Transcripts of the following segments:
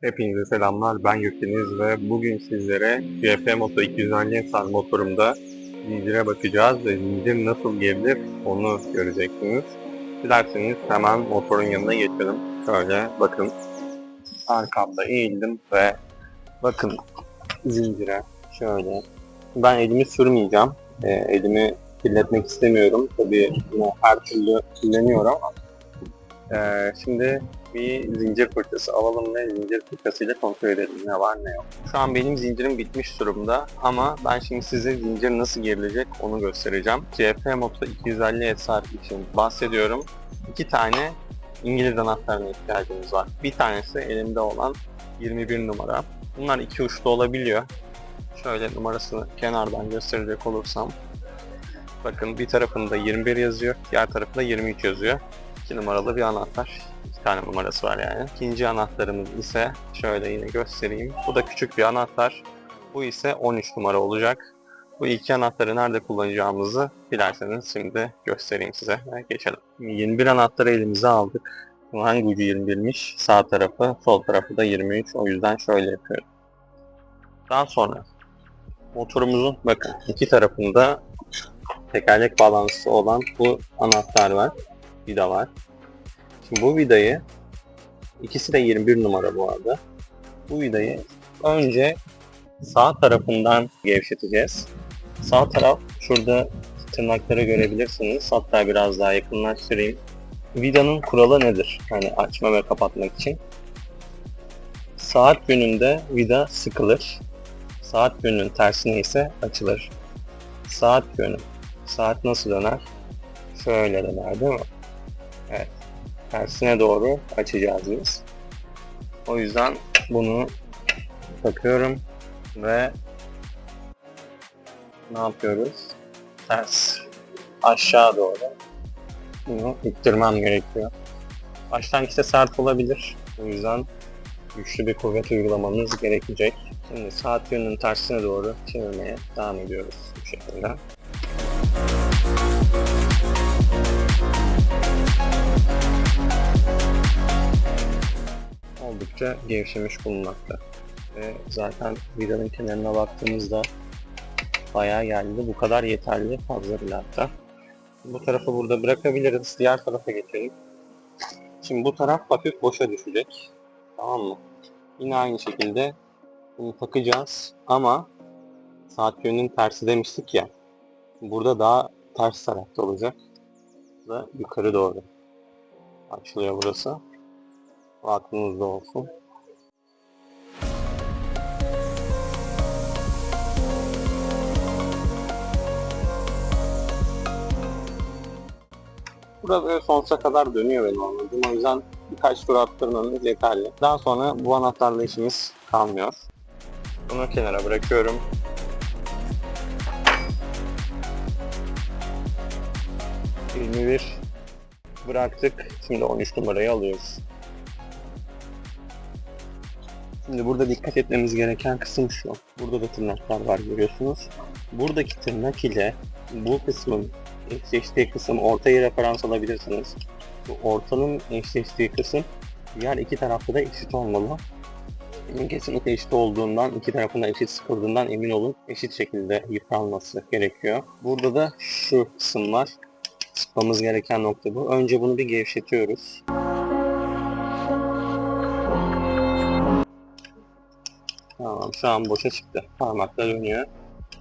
Hepinize selamlar. Ben Gökdeniz ve bugün sizlere GF Moto 250 sar motorumda zincire bakacağız ve zincir nasıl gerilir onu göreceksiniz. Dilerseniz hemen motorun yanına geçelim. Şöyle bakın. Arkamda eğildim ve bakın zincire şöyle. Ben elimi sürmeyeceğim. Ee, elimi kirletmek istemiyorum. Tabii her türlü kirleniyorum. Ee, şimdi bir zincir fırçası alalım ve zincir fırçasıyla kontrol edelim ne var ne yok. Şu an benim zincirim bitmiş durumda ama ben şimdi size zincir nasıl gerilecek onu göstereceğim. CF Moto 250 SR için bahsediyorum. İki tane İngiliz anahtarına ihtiyacımız var. Bir tanesi elimde olan 21 numara. Bunlar iki uçlu olabiliyor. Şöyle numarasını kenardan gösterecek olursam. Bakın bir tarafında 21 yazıyor, diğer tarafında 23 yazıyor. 2 numaralı bir anahtar. İki tane numarası var yani. İkinci anahtarımız ise şöyle yine göstereyim. Bu da küçük bir anahtar. Bu ise 13 numara olacak. Bu iki anahtarı nerede kullanacağımızı dilerseniz şimdi göstereyim size geçelim. 21 anahtarı elimize aldık. Hangi ucu 21'miş? Sağ tarafı, sol tarafı da 23. O yüzden şöyle yapıyorum. Daha sonra motorumuzun bakın iki tarafında tekerlek bağlantısı olan bu anahtar var. Vida var. Şimdi bu vidayı ikisi de 21 numara bu arada. Bu vidayı önce sağ tarafından gevşeteceğiz. Sağ taraf şurada tırnakları görebilirsiniz. Hatta biraz daha yakınlaştırayım. Vidanın kuralı nedir? Hani açma ve kapatmak için. Saat yönünde vida sıkılır. Saat yönünün tersine ise açılır. Saat yönü. Saat nasıl döner? Şöyle döner değil mi? Tersine doğru açacağız biz. O yüzden bunu takıyorum ve ne yapıyoruz? Ters aşağı doğru bunu ittirmem gerekiyor. Başlangıçta sert olabilir. O yüzden güçlü bir kuvvet uygulamanız gerekecek. Şimdi saat yönünün tersine doğru çevirmeye devam ediyoruz bu şekilde. Oldukça gevşemiş bulunmakta. Ve zaten vidanın kenarına baktığımızda bayağı geldi. Bu kadar yeterli fazla bile hatta. Bu tarafı burada bırakabiliriz. Diğer tarafa geçelim. Şimdi bu taraf hafif boşa düşecek. Tamam mı? Yine aynı şekilde bunu takacağız ama saat yönünün tersi demiştik ya. Burada daha ters tarafta olacak. Ve yukarı doğru açılıyor burası. Aklınızda olsun. Burada böyle sonsuza kadar dönüyor benim anladığım. O yüzden birkaç tur attırmanız yeterli. Daha sonra bu anahtarla işimiz kalmıyor. Bunu kenara bırakıyorum. Bir bıraktık. Şimdi 13 numarayı alıyoruz. Şimdi burada dikkat etmemiz gereken kısım şu. Burada da tırnaklar var görüyorsunuz. Buradaki tırnak ile bu kısmın eşleştiği kısım ortaya referans alabilirsiniz. Bu ortanın eşleştiği kısım diğer iki tarafta da eşit olmalı. Kesinlikle eşit olduğundan, iki tarafında eşit sıkıldığından emin olun. Eşit şekilde yıpranması gerekiyor. Burada da şu kısım var. Sıkmamız gereken nokta bu. Önce bunu bir gevşetiyoruz. Tamam şu an boşa çıktı. Parmakla dönüyor.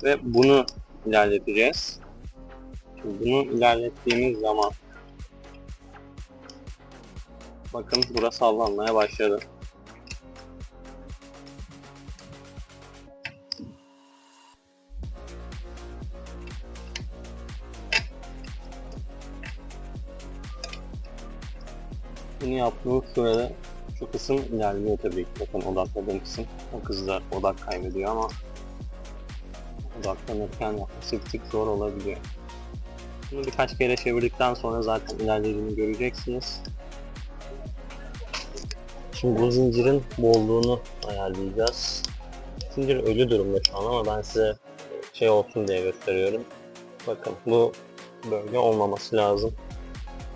Ve bunu ilerleteceğiz. Bunu ilerlettiğimiz zaman bakın burası sallanmaya başladı. Bunu yaptığımız sürede şu kısım ilerliyor tabii ki. Bakın odakladığım kısım. O kızlar odak kaybediyor ama odaklanırken yapması bir tık zor olabiliyor. Bunu birkaç kere çevirdikten sonra zaten ilerlediğini göreceksiniz. Şimdi bu zincirin bolluğunu ayarlayacağız. Zincir ölü durumda şu an ama ben size şey olsun diye gösteriyorum. Bakın bu böyle olmaması lazım.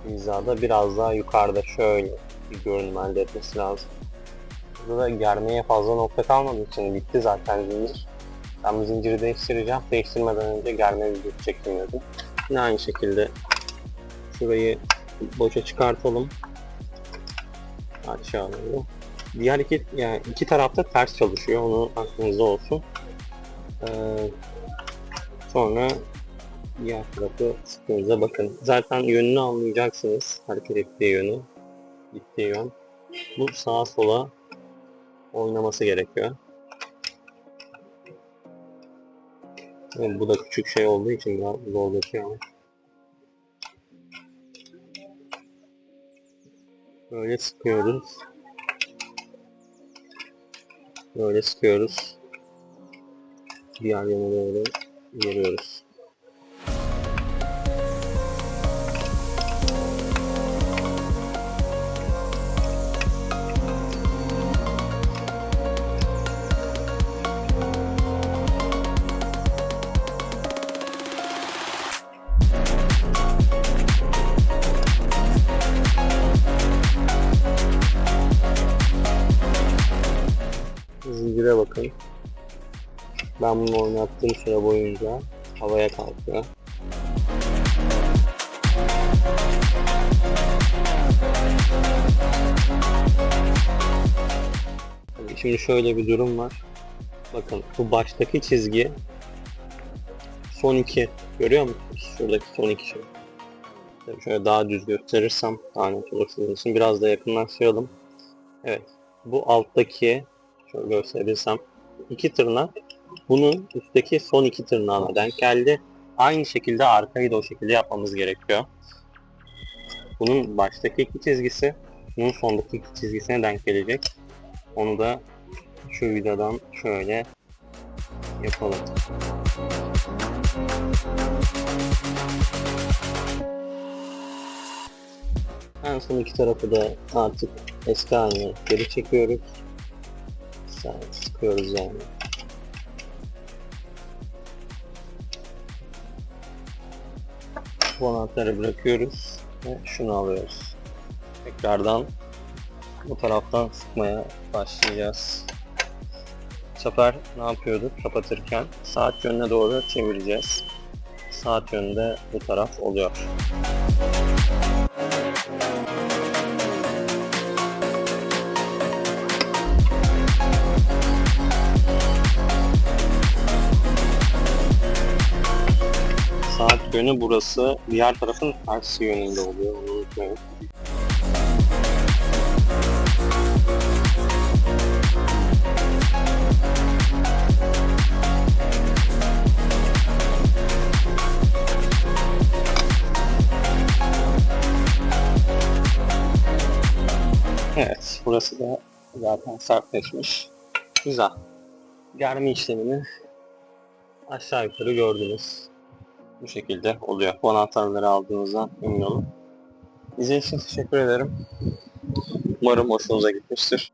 Hizada biraz daha yukarıda şöyle bir görünüm elde etmesi lazım. Burada da germeye fazla nokta kalmadığı için bitti zaten zincir. Ben bu zinciri değiştireceğim. Değiştirmeden önce germe videosu çektim dedim. Yine aynı şekilde şurayı boşa çıkartalım. Aşağı doğru. Diğer iki, yani iki tarafta ters çalışıyor. Onu aklınızda olsun. Ee, sonra diğer tarafı sıkınıza bakın. Zaten yönünü anlayacaksınız. Hareket ettiği yönü. Gittiği yön. Bu sağa sola oynaması gerekiyor. Evet, bu da küçük şey olduğu için biraz zorlaşıyor ama. Böyle sıkıyoruz. Böyle sıkıyoruz. Diğer yana doğru geliyoruz. Zincire bakın. Ben bunu oynattığım süre boyunca havaya kalkıyor. Şimdi şöyle bir durum var. Bakın bu baştaki çizgi son iki. Görüyor musunuz? Şuradaki son iki şey. Şöyle daha düz gösterirsem daha net olur. Biraz da yakınlaştıralım. Evet. Bu alttaki şöyle gösterirsem iki tırnak bunun üstteki son iki tırnağına denk geldi. Aynı şekilde arkayı da o şekilde yapmamız gerekiyor. Bunun baştaki iki çizgisi bunun sondaki iki çizgisine denk gelecek. Onu da şu vidadan şöyle yapalım. En son iki tarafı da artık eski haline geri çekiyoruz. Sen sıkıyoruz yani. Bu anahtarı bırakıyoruz ve şunu alıyoruz. Tekrardan bu taraftan sıkmaya başlayacağız. Bu sefer ne yapıyorduk kapatırken saat yönüne doğru çevireceğiz. Saat yönünde bu taraf oluyor. Yönü burası. Diğer tarafın tersi yönünde oluyor. Unutmayın. Evet, burası da zaten sertleşmiş. Güzel. Germe işlemini aşağı yukarı gördünüz. Bu şekilde oluyor. Bu anahtarları aldığınızdan emin olun. İzlediğiniz için teşekkür ederim. Umarım hoşunuza gitmiştir.